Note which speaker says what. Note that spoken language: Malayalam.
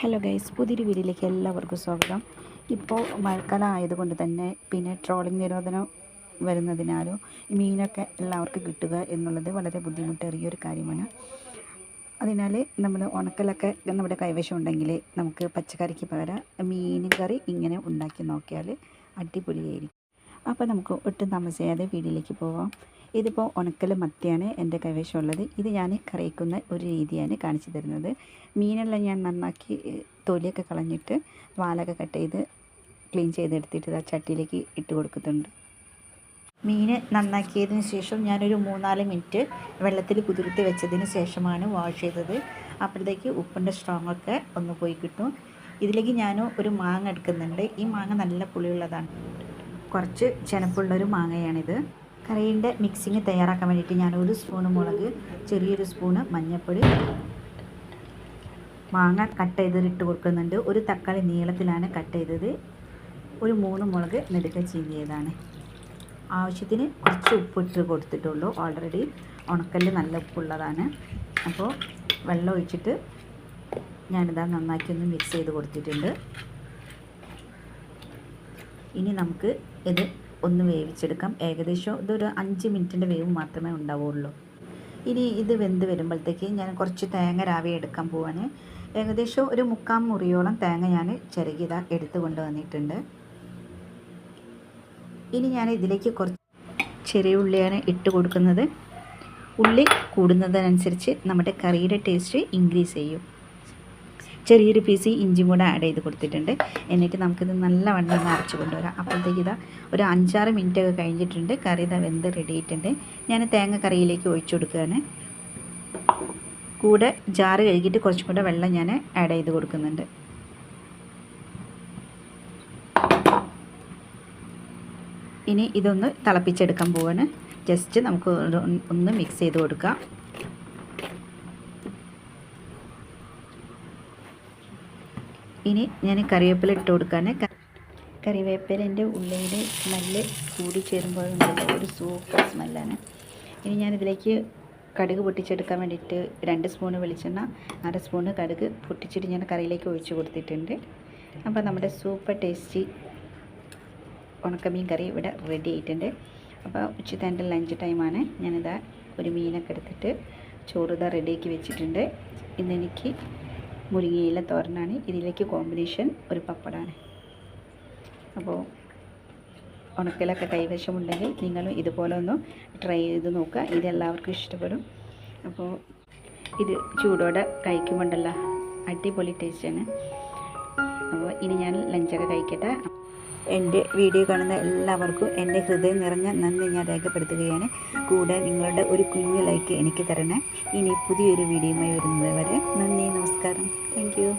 Speaker 1: ഹലോ ഗൈസ് പുതിയൊരു വീഡിയോയിലേക്ക് എല്ലാവർക്കും സ്വാഗതം. ഇപ്പോൾ മഴക്കാലം ആയതുകൊണ്ട് തന്നെ പിന്നെ ട്രോളിംഗ് നിരോധനം വരുന്നതിനാലും മീനൊക്കെ എല്ലാവർക്കും കിട്ടുക എന്നുള്ളത് വളരെ ബുദ്ധിമുട്ടേറിയ ഒരു കാര്യമാണ്. അതിനാൽ നമ്മൾ ഉണക്കലൊക്കെ നമ്മുടെ കൈവശം ഉണ്ടെങ്കിൽ നമുക്ക് പച്ചക്കറിക്ക് പകരം മീൻ കറി ഇങ്ങനെ ഉണ്ടാക്കി നോക്കിയാൽ അടിപൊളിയായിരിക്കും. അപ്പോൾ നമുക്ക് ഒട്ടും താമസിയാതെ വീഡിയോയിലേക്ക് പോവാം. ഇതിപ്പോൾ ഉണക്കൽ മത്തിയാണ് എന്റെ കൈവശമുള്ളത്. ഇത് ഞാൻ കറിയിക്കുന്ന ഒരു രീതിയാണ് കാണിച്ചു തരുന്നത്. മീനെല്ലാം ഞാൻ നന്നാക്കി തൊലിയൊക്കെ കളഞ്ഞിട്ട് വാലൊക്കെ കട്ട് ചെയ്ത് ക്ലീൻ ചെയ്തെടുത്തിട്ട് ആ ചട്ടിയിലേക്ക് ഇട്ട് കൊടുക്കുന്നുണ്ട്. മീൻ നന്നാക്കിയതിന് ശേഷം ഞാനൊരു മൂന്നാൽ മിനിറ്റ് വെള്ളത്തിൽ കുതിർത്തി വെച്ചതിന് ശേഷമാണ് വാഷ് ചെയ്തത്. അപ്പോഴത്തേക്ക് ഉപ്പിന്റെ സ്ട്രോങ് ഒക്കെ ഒന്ന് പോയി കിട്ടും. ഇതിലേക്ക് ഞാൻ ഒരു മാങ്ങ എടുക്കുന്നുണ്ട്. ഈ മാങ്ങ നല്ല പുളിയുള്ളതാണ്. കുറച്ച് ചെനപ്പുള്ളൊരു മാങ്ങയാണിത്. കറിയുടെ മിക്സിങ് തയ്യാറാക്കാൻ വേണ്ടിയിട്ട് ഞാൻ ഒരു സ്പൂണ് മുളക് ചെറിയൊരു സ്പൂണ് മഞ്ഞൾപ്പൊടി മാങ്ങ കട്ട് ചെയ്തിട്ട് കൊടുക്കുന്നുണ്ട്. ഒരു തക്കാളി നീളത്തിലാണ് കട്ട് ചെയ്തത്. ഒരു മൂന്ന് മുളക് നെടുക്ക ചീന്തിയതാണ് ആവശ്യത്തിന് കുറച്ച് ഉപ്പിട്ട് കൊടുത്തിട്ടുള്ളൂ. ഓൾറെഡി ഉണക്കൽ നല്ല ഉപ്പുള്ളതാണ്. അപ്പോൾ വെള്ളം ഒഴിച്ചിട്ട് ഞാനിതാ നന്നാക്കി ഒന്ന് മിക്സ് ചെയ്ത് കൊടുത്തിട്ടുണ്ട്. ഇനി നമുക്ക് ഇത് ഒന്ന് വേവിച്ചെടുക്കാം. ഏകദേശം ഇതൊരു അഞ്ച് മിനിറ്റിന്റെ വേവ് മാത്രമേ ഉണ്ടാവുള്ളൂ. ഇനി ഇത് വെന്ത് വരുമ്പോഴത്തേക്ക് ഞാൻ കുറച്ച് തേങ്ങ രാവി എടുക്കാൻ പോവാണ്. ഏകദേശം ഒരു മുക്കാൽ മുറിയോളം തേങ്ങ ഞാൻ ചിരകിത എടുത്ത് കൊണ്ടുവന്നിട്ടുണ്ട് ഇനി ഞാൻ ഇതിലേക്ക് കുറച്ച് ചെറിയ ഉള്ളിയാണ് ഇട്ട് കൊടുക്കുന്നത്. ഉള്ളി കൂടുന്നതിനനുസരിച്ച് നമ്മുടെ കറിയുടെ ടേസ്റ്റ് ഇൻക്രീസ് ചെയ്യും. ചെറിയൊരു പീസ് ഇഞ്ചിയും കൂടെ ആഡ് ചെയ്ത് കൊടുത്തിട്ടുണ്ട്. എന്നിട്ട് നമുക്കിത് നല്ലവണ്ണം ഒന്ന് അരച്ച് കൊണ്ടുവരാം. അപ്പോഴത്തേക്ക് ഇതാ ഒരു അഞ്ചാറ് മിനിറ്റ് ഒക്കെ കഴിഞ്ഞിട്ടുണ്ട്. കറി ഇതാ വെന്ത് റെഡി ആയിട്ടുണ്ട്. ഞാൻ തേങ്ങ കറിയിലേക്ക് ഒഴിച്ചു കൊടുക്കുകയാണ്. കൂടെ ജാറ് കഴുകിയിട്ട് കുറച്ചും കൂടെ വെള്ളം ഞാൻ ആഡ് ചെയ്ത് കൊടുക്കുന്നുണ്ട്. ഇനി ഇതൊന്ന് തിളപ്പിച്ചെടുക്കാൻ പോവാണ്. ജസ്റ്റ് നമുക്ക് ഒന്ന് മിക്സ് ചെയ്ത് കൊടുക്കാം. ഇനി ഞാൻ കറിവേപ്പില ഇട്ട് കൊടുക്കാനേ. കറിവേപ്പിലേന്റെ ഉള്ളിയുടെ സ്മെല്ല് കൂടി ചേരുമ്പോഴുണ്ടല്ലോ ഒരു സൂപ്പർ സ്മെല്ലാണ് ഇനി ഞാനിതിലേക്ക് കടുക് പൊട്ടിച്ചെടുക്കാൻ വേണ്ടിയിട്ട് രണ്ട് സ്പൂണ് വെളിച്ചെണ്ണ അര സ്പൂണ് കടുക് പൊട്ടിച്ചിട്ട് ഞാൻ കറിയിലേക്ക് ഒഴിച്ച് കൊടുത്തിട്ടുണ്ട്. അപ്പോൾ നമ്മുടെ സൂപ്പർ ടേസ്റ്റി ഉണക്കമീൻ കറി ഇവിടെ റെഡി ആയിട്ടുണ്ട്. അപ്പോൾ ഉച്ചത്തെ എന്റെ ലഞ്ച് ടൈമാണ് ഞാനിതാ ഒരു മീനൊക്കെ എടുത്തിട്ട് ചോറ് ഇതാ റെഡിയാക്കി വെച്ചിട്ടുണ്ട്. ഇന്നെനിക്ക് മുരിങ്ങയില തോരനാണ്. ഇതിലേക്ക് കോമ്പിനേഷൻ ഒരു പപ്പടമാണ് അപ്പോൾ ഉണക്കലൊക്കെ കൈവശമുണ്ടെങ്കിൽ നിങ്ങളും ഇതുപോലെ ഒന്ന് ട്രൈ ചെയ്ത് നോക്കുക. ഇത് എല്ലാവർക്കും ഇഷ്ടപ്പെടും. അപ്പോൾ ഇത് ചൂടോടെ കഴിക്കുമ്പോണ്ടല്ലോ. അടിപൊളി ടേസ്റ്റാണ്. അപ്പോൾ ഇനി ഞാൻ ലഞ്ചൊക്കെ കഴിക്കട്ടെ. എന്റെ വീഡിയോ കാണുന്ന എല്ലാവർക്കും എന്റെ ഹൃദയം നിറഞ്ഞ നന്ദി ഞാൻ രേഖപ്പെടുത്തുകയാണ്. കൂടെ നിങ്ങളുടെ ഒരു കുഞ്ഞു ലൈക്ക് എനിക്ക് തരണേ. ഇനി പുതിയൊരു വീഡിയോയുമായി വരുന്നത് വരെ നന്ദി നമസ്കാരം. താങ്ക്